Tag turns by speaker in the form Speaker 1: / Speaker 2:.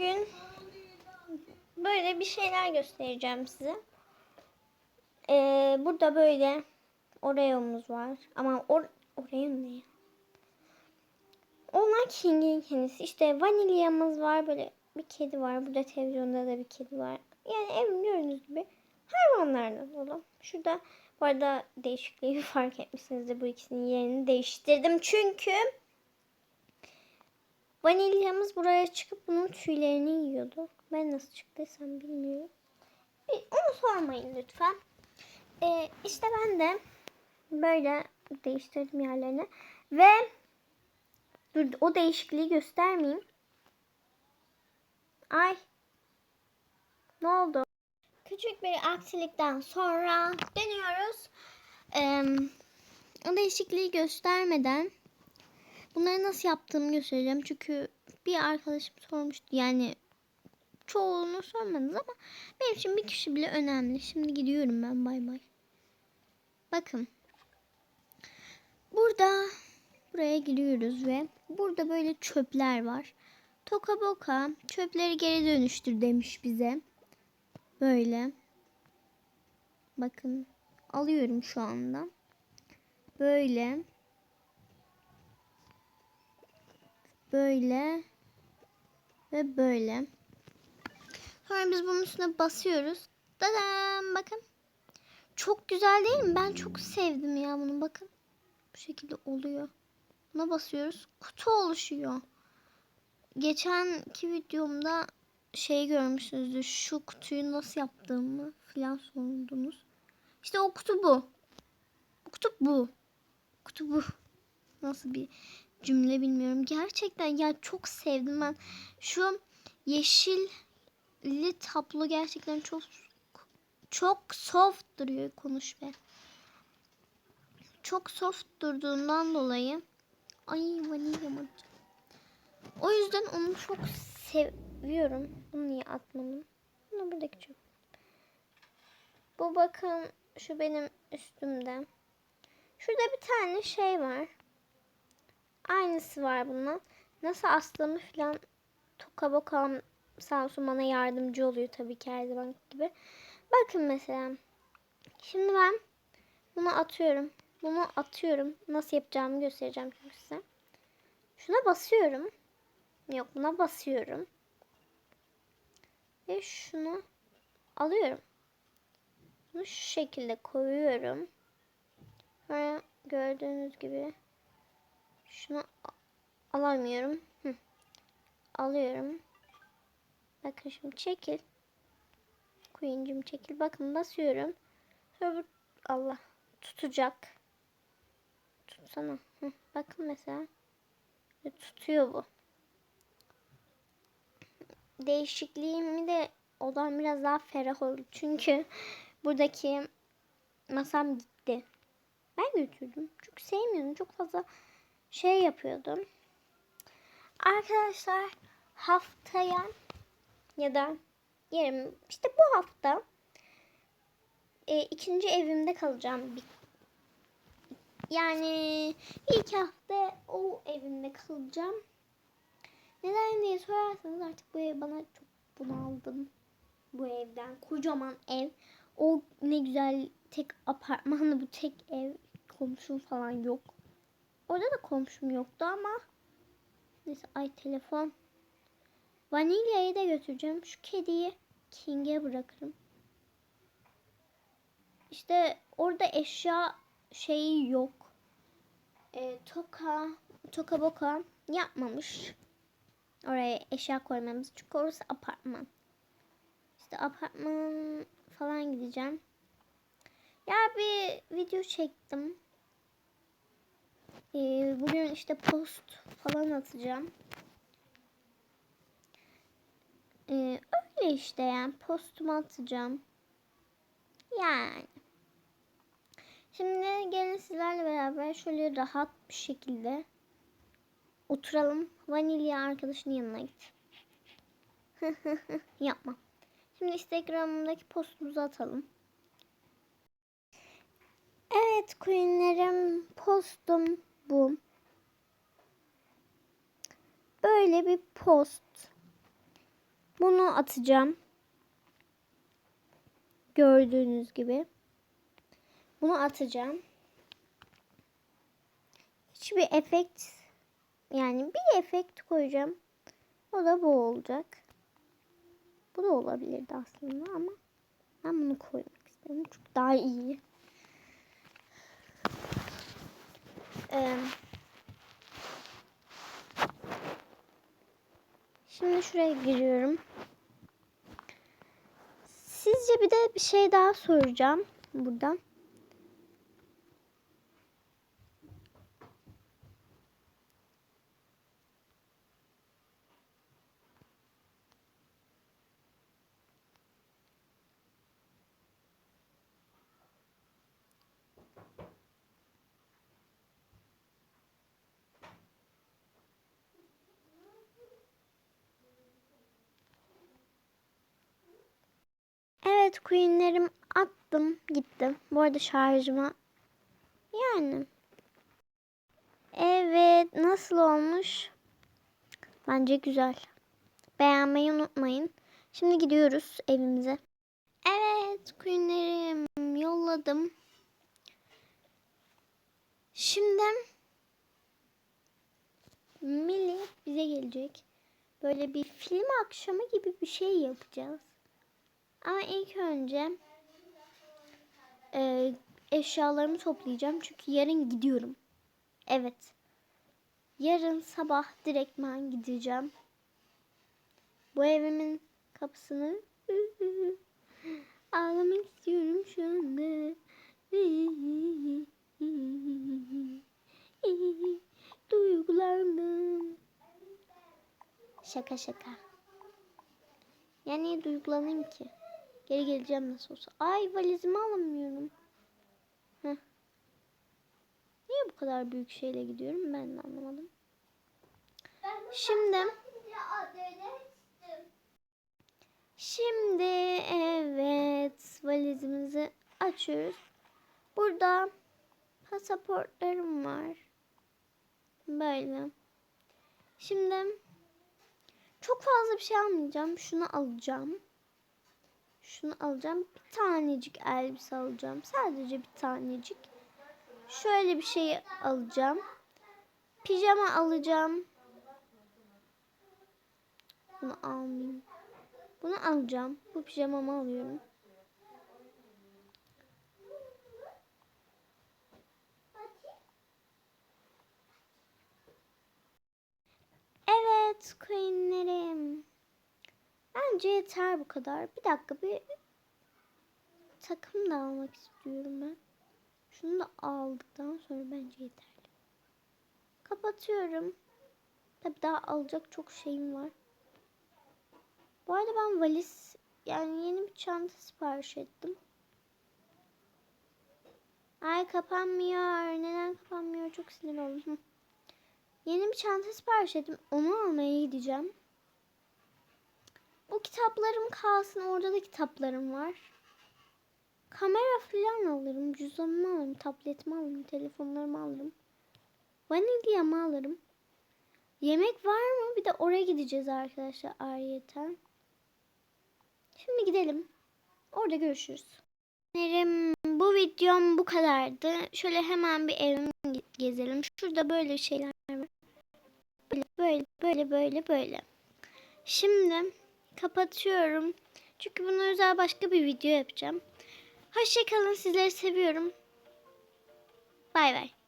Speaker 1: bugün böyle bir şeyler göstereceğim size. Ee, burada böyle Oreo'muz var. Ama or Oreo ne? Onlar King'in kendisi. İşte vanilyamız var. Böyle bir kedi var. Burada televizyonda da bir kedi var. Yani evim gördüğünüz gibi hayvanlardan dolu. Şurada bu arada değişikliği fark etmişsinizdir. Bu ikisinin yerini değiştirdim. Çünkü vanilyamız buraya çıkıp bunun tüylerini yiyordu. Ben nasıl çıktıysam bilmiyorum. Bir, onu sormayın lütfen. Ee, işte ben de böyle değiştirdim yerlerini. Ve dur o değişikliği göstermeyeyim. Ay. Ne oldu? Küçük bir aksilikten sonra dönüyoruz. Ee, o değişikliği göstermeden bunları nasıl yaptığımı göstereceğim. Çünkü bir arkadaşım sormuştu. Yani çoğunu sormadınız ama benim için bir kişi bile önemli. Şimdi gidiyorum ben bay bay. Bakın. Burada buraya giriyoruz ve burada böyle çöpler var. Toka boka çöpleri geri dönüştür demiş bize. Böyle. Bakın alıyorum şu anda. Böyle. Böyle. Ve böyle. Sonra biz bunun üstüne basıyoruz. Dadam bakın. Çok güzel değil mi? Ben çok sevdim ya bunu bakın. Bu şekilde oluyor. Buna basıyoruz. Kutu oluşuyor. Geçenki videomda şey görmüşsünüzdür. Şu kutuyu nasıl yaptığımı filan sordunuz. İşte o kutu bu. Kutu bu. Kutu bu. Nasıl bir cümle bilmiyorum. Gerçekten ya çok sevdim ben. Şu yeşilli tablo gerçekten çok çok soft duruyor konuş be. Çok soft durduğundan dolayı ay vanilya mı? O yüzden onu çok seviyorum. Bunu niye atmadım? Bunu buradaki çok. Bu bakın şu benim üstümde. Şurada bir tane şey var. Aynısı var bundan. Nasıl astığımı falan toka boka Samsun bana yardımcı oluyor tabii ki her zaman gibi. Bakın mesela. Şimdi ben bunu atıyorum. Bunu atıyorum. Nasıl yapacağımı göstereceğim şimdi size. Şuna basıyorum. Yok buna basıyorum. Ve şunu alıyorum. Bunu şu şekilde koyuyorum. Sonra gördüğünüz gibi şunu alamıyorum. Hı. Alıyorum. Bakın şimdi çekil. Queen'cim çekil. Bakın basıyorum. Sonra bu Allah tutacak. Tutsana. Hı. Bakın mesela. Ve tutuyor bu. Değişikliğimi de odam biraz daha ferah oldu. Çünkü buradaki masam gitti. Ben götürdüm. Çünkü sevmiyordum. Çok fazla şey yapıyordum. Arkadaşlar haftaya ya da yarın işte bu hafta e, ikinci evimde kalacağım. Yani ilk hafta o evimde kalacağım. Neden diye sorarsanız artık bu ev bana çok bunaldım. Bu evden. Kocaman ev. O ne güzel tek apartmanlı bu tek ev. Komşum falan yok. Orada da komşum yoktu ama neyse ay telefon. Vanilyayı da götüreceğim. Şu kediyi King'e bırakırım. İşte orada eşya şeyi yok. E, toka, toka boka yapmamış. Oraya eşya koymamız. Çünkü orası apartman. İşte apartman falan gideceğim. Ya bir video çektim. Ee, bugün işte post falan atacağım. Ee, öyle işte yani postumu atacağım. Yani. Şimdi gelin sizlerle beraber şöyle rahat bir şekilde oturalım. Vanilya arkadaşının yanına git. Yapma. Şimdi Instagram'daki postumuzu atalım. Evet Queen'lerim postum bu. Böyle bir post. Bunu atacağım. Gördüğünüz gibi. Bunu atacağım. Hiçbir efekt yani bir efekt koyacağım. O da bu olacak. Bu da olabilirdi aslında ama ben bunu koymak istedim. Çünkü daha iyi. Ee, şimdi şuraya giriyorum. Sizce bir de bir şey daha soracağım buradan. Evet queenlerim attım gittim. Bu arada şarjıma yani evet nasıl olmuş? Bence güzel. Beğenmeyi unutmayın. Şimdi gidiyoruz evimize. Evet queenlerim yolladım. Şimdi Millie bize gelecek. Böyle bir film akşamı gibi bir şey yapacağız. Ama ilk önce e, eşyalarımı toplayacağım. Çünkü yarın gidiyorum. Evet. Yarın sabah direktmen gideceğim. Bu evimin kapısını ağlamak istiyorum şu anda. Duygulandım. Şaka şaka. Ya niye duygulanayım ki? Geri geleceğim nasıl olsa. Ay valizimi alamıyorum. Heh. Niye bu kadar büyük şeyle gidiyorum ben de anlamadım. Şimdi Şimdi evet valizimizi açıyoruz. Burada pasaportlarım var. Böyle. Şimdi çok fazla bir şey almayacağım. Şunu alacağım. Şunu alacağım. Bir tanecik elbise alacağım. Sadece bir tanecik. Şöyle bir şey alacağım. Pijama alacağım. Bunu almayayım. Bunu alacağım. Bu pijamamı alıyorum. Evet queenlerim. Bence yeter bu kadar. Bir dakika bir takım da almak istiyorum ben. Şunu da aldıktan sonra bence yeterli. Kapatıyorum. Tabi daha alacak çok şeyim var. Bu arada ben valiz yani yeni bir çanta sipariş ettim. Ay kapanmıyor. Neden kapanmıyor? Çok sinir oldum. Yeni bir çanta sipariş ettim. Onu almaya gideceğim. Bu kitaplarım kalsın. Orada da kitaplarım var. Kamera falan alırım. Cüzdanımı alırım. Tabletimi alırım. Telefonlarımı alırım. Vanilyamı alırım. Yemek var mı? Bir de oraya gideceğiz arkadaşlar ayrıyeten. Şimdi gidelim. Orada görüşürüz. Sanırım bu videom bu kadardı. Şöyle hemen bir evimi gezelim. Şurada böyle şeyler var. Böyle böyle böyle böyle böyle. Şimdi kapatıyorum. Çünkü buna özel başka bir video yapacağım. Hoşçakalın. Sizleri seviyorum. Bay bay.